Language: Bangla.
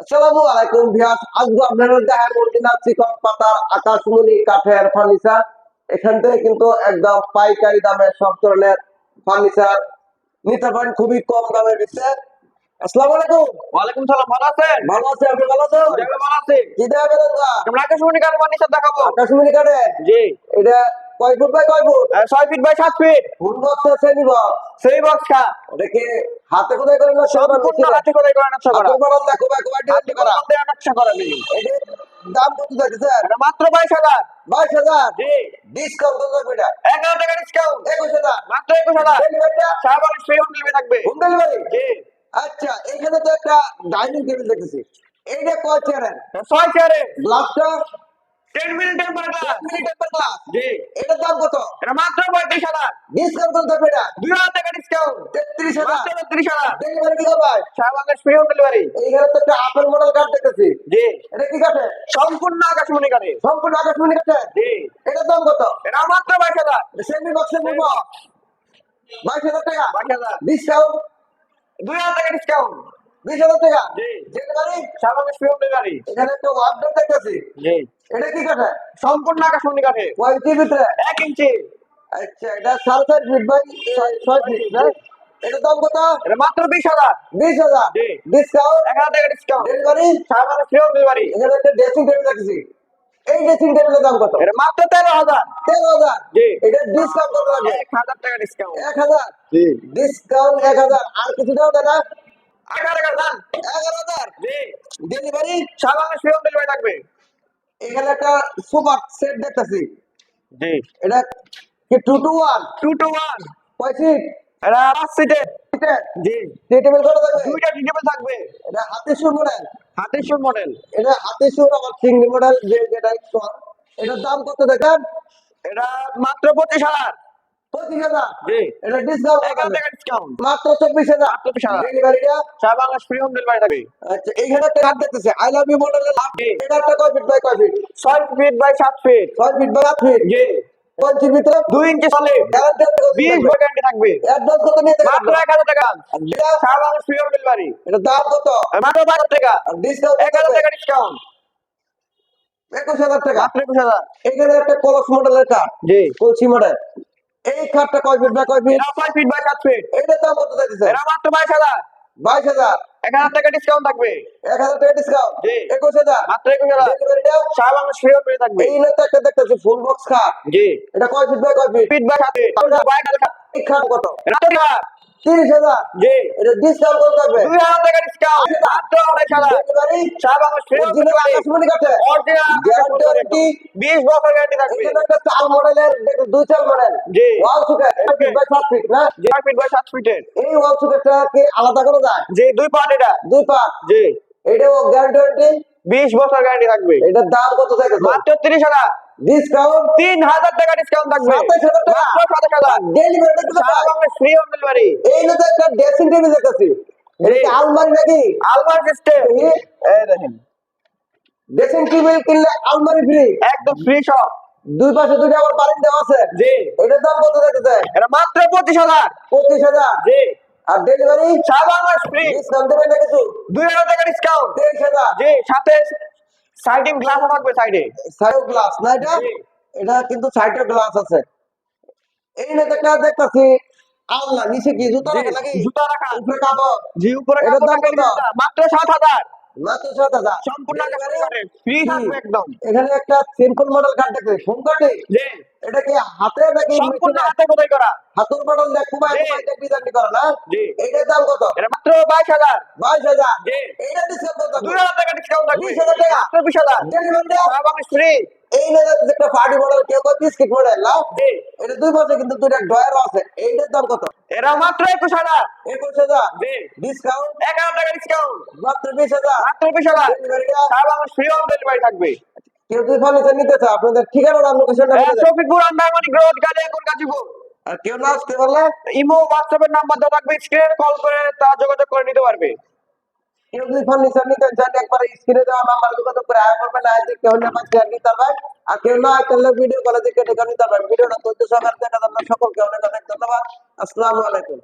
আসসালামু আলাইকুম ভিউয়ার্স। আজকে আপনাদের দেখার অরিজিনাল চিকন পাতার আকাশমণি কাঠের ফার্নিচার এখান থেকে কিন্তু একদম পাইকারি দামে সব ধরনের ফার্নিচার নিতে পারেন। খুবই কম দামে দিচ্ছে আসসালামু আলাইকুম। ওয়ালাইকুম সালাম ভালো আছেন? ভালো আছে আপনি ভালো আছেন? ভালো আছি। কি দেওয়া আমরা আকাশমণি ফার্নিচার দেখাবো। আকাশমণি কাঠের? জি। এটা কয় ফুট বাই কয় ফুট ছয় ফিট বাই সাত ফিট ফুল বক্স আছে নিব সেই বক্স খা এটা হাতে কোথায় করেন না সব হাতে করে করে নকশা করা বড় দেখো ভাই কোয়ালিটি হাতে করা করে নকশা করা নেই দাম কত যাচ্ছে এটা মাত্র বাইশ হাজার জি ডিসকাউন্ট কত যাবে এটা টাকা ডিসকাউন্ট একুশ হাজার মাত্র একুশ হাজার ডেলিভারিটা সাহাবানের ফ্রি হোম ডেলিভারি থাকবে হোম ডেলিভারি জি আচ্ছা এখানে তো একটা ডাইনিং টেবিল দেখতেছি এইটা কয় চেয়ারের ছয় চেয়ারে গ্লাসটা ten minute temper glass minute temper glass জি। এটার দাম কত? এটা মাত্র পঁয়ত্রিশ হাজার। ডিসকাউন্ট কত যাবে এটা? দুই হাজার টাকা ডিসকাউন্ট তেত্রিশ হাজার। তেত্রিশ হাজার। ডেলিভারি কি ভাই সাহাবানের ফ্রি হোম ডেলিভারি এইখানে তো একটা আপেল মডেল কার্ড দেখতেছি। জি। এটা কি কাঠে সম্পূর্ণ আকাশমণি কারে সম্পূর্ণ আকাশমণি কাঠে জি। এটার দাম কত? এটা মাত্র বাইশ হাজার। সেমি বক্সের নিব বাইশ হাজার টাকা। বাইশ হাজার। ডিসকাউন্ট দুই হাজার টাকা ডিসকাউন্ট বিশ হাজার টাকা। এখানে একটা ওয়ার্ডরোব দেখতেছি। এটা কি কাঠে সম্পূর্ণ আকাশমণি কাঠে কয় ভিতরে। এক ইঞ্চি। আচ্ছা এটা সাড়ে চার ফিট বাই ছয়- ছয় ফিট না? এটার দাম কত? এটা মাত্র বিশ হাজার। বিশ হাজার। ডিসকাউন্ট এক হাজার টাকা ডিসকাউন্ট ডেলিভারি সাহাবানের ফ্রি ডেলিভারি এখানে একটা ড্রেসিং টেবিল দেখছি এই ড্রেসিং টেবিলের দাম কত? এটা মাত্র তেরো হাজার। তেরো হাজার। এটা ডিসকাউন্ট কত লাগবে এক হাজার টাকা ডিসকাউন্ট এক হাজার। ডিসকাউন্ট এক হাজার। আর কিছু দাও না এগারো হাজার। ডেলিভারি? ডেলিভারি থাকবে। এখানে একটা সুপার সেট দেখতেছি। জি। এটা কি two two one two two one কয় সিট এটা পাঁচ সিটের জি। টি টেবিল কত থাকবে? দুইটা টেবিল থাকবে। এটা হাতে সুর মডেল মডেল এটা হাতে সুর আবার চিংড়ি মডেল যে যেটা এটার দাম কত দেখেন? এটা মাত্র পঁচিশ হাজার। পঁচিশ হাজার। এটা ডিসকাউন্ট এক হাজার টাকা মাত্র চব্বিশ হাজার। মাত্র 24,000 ফ্রি হোম ডেলিভারি থাকবে। আচ্ছা এইখানে একটা কার্ড দেখতেছে। আই লাভ ইউ মডেলের লাভ জি। কয় ফিট বাই কয় ফিট ছয় ফিট বাই সাত ফিট ছয় ফিট বাই আট ফিট জি। পঞ্চির ভিতরে? দুই ইঞ্চি সলিড বিশ বই গ্যারান্টি থাকবে। অ্যাডভান্স কত নিয়ে মাত্র এক হাজার টাকা। সাহাবানের ফ্রি হোম ডেলিভারি এটা দাম কত? মাত্র বারো টাকা। ডিসকাউন্ট এক হাজার টাকা ডিসকাউন্ট একুশ হাজার টাকা। একুশ হাজার। এখানে একটা কলস মডেলের কার্ড জি। কলসি মডেল এই খাটটা কয় ফিট বাই কয় ফিট ছয় ফিট বাই সাত ফিট এটা দাম কত দেখতেছে এটা মাত্র বাইশ হাজার। বাইশ হাজার। এক হাজার টাকা ডিসকাউন্ট থাকবে। এক হাজার টাকা ডিসকাউন্ট জি। একুশ হাজার। মাত্র একুশ হাজার। ডেলিভারিটা সাহাবানের ফ্রি পেয়ে থাকবে। এই না একটা দেখতেছি ফুল বক্স খা জি। এটা কয় ফিট বাই কয় ফিট ফিট বাই সাত ফিট বাইশ হাজার। খাট কত? এটা তিরিশ হাজার। জি। এটা ডিসকাউন্ট কত থাকবে দুই হাজার টাকা ডিসকাউন্ট মাত্র হাজার ডেলিভারি সাহাবানের ফ্রি হোম অরিজিনাল আকাশমণি কাটে অরিজিনাল গ্যারান্টি বিশ বছর গ্যারান্টি থাকবে। একটা চাল মডেলের দুই চাল মডেল। জি। ওয়াল সুকেট। বাই সাত ফিট না? জি ফিট বাই সাত ফিটের। এই ওয়াল সুকেটটা কি আলাদা করা যায় জি দুই পার্ট এটা। দুই পার্ট জি। এটাও গ্যারান্টি বিশ বছর গ্যারান্টি থাকবে। এটার দাম কত থাকে মাত্র তিরিশ হাজার। ডিসকাউন্ট তিন হাজার টাকা ডিসকাউন্ট থাকবে। হাজার টাকা। হাজার। ফ্রি হোম ডেলিভারি এই না তো একটা ড্রেসিং টেবিল দেখতেছি। এটা আলমারি নাকি? আলমার সিস্টেম এই দেখেন। ড্রেসিং টেবিল কিনলে আলমারি ফ্রি একদম ফ্রি সব দুই পাশে দুটো আবার বাড়ি দেওয়া আছে। জি। এটার দাম কত দেখতেছে? এটা মাত্র পঁচিশ হাজার। পঁচিশ হাজার। জি। আর ডেলিভারি সাহাবানের ফ্রি ডিসকাউন্ট দেবেন না কিছু? দুই হাজার টাকা ডিসকাউন্ট তেইশ হাজার। জি সাথে সাইডিং গ্লাস থাকবে সাইডে। সাইড গ্লাস না এটা? এটা কিন্তু সাইডে গ্লাস আছে। এই না দেখা দেখতেছি আল্লাহ নিচে কি? জুতা রাখা নাকি? জুতা রাখা। উপরে কাপড়? জি উপরে কাপড়? মাত্র সাত হাজার। মাত্র সাত হাজার সম্পূর্ণ ফ্রি। থাকবে একদম। এখানে একটা সিম্পল মডেল কার্ড দেখবে ফোন কাটে এটা কি হাতে নাকি সম্পূর্ণ হাতে করা। হাতুর মডেল দেখ। কুবাই ডিজাইন করা না? এটার দাম কত? এটা মাত্র বাইশ হাজার। বাইশ হাজার। জি। এইটা ডিসকাউন্ট কত? দুই হাজার টাকা ডিসকাউন্ট বিশ হাজার টাকা। বিশ হাজার। ফ্রি এই না একটা পার্টি মডেল কেউ কয় বিস্কিট মডেল না? জি। এটা দুই পাশে কিন্তু দুইটা আছে। এইটার দাম কত? এরা মাত্র একুশ হাজার। একুশ হাজার? ডিসকাউন্ট এক হাজার টাকা ডিসকাউন্ট মাত্র বিশ হাজার? মাত্র বিশ হাজার। ডেলিভারিটা ফ্রি হোম ডেলিভারি থাকবে। কেউ যদি ফার্নিচার নিতে চায় আপনাদের ঠিকানা নাম লোকেশনটা বলে দেন। শফিকপুর আন্ডারমানিক রোড গালিয়াকুর গাজীপুর। আর কেউ না আসতে পারলে? ইমো হোয়াটসঅ্যাপের নাম্বার দেওয়া থাকবে স্ক্রিনে কল করে তা যোগাযোগ করে নিতে পারবে। কেউ যদি ফার্নিচার নিতে চান একবার স্ক্রিনে দেওয়া নাম্বার যোগাযোগ করে কেউ না ভিডিও কলে দেখে নিতে ভিডিওটা সকলকে অনেক অনেক ধন্যবাদ। আসসালামু আলাইকুম।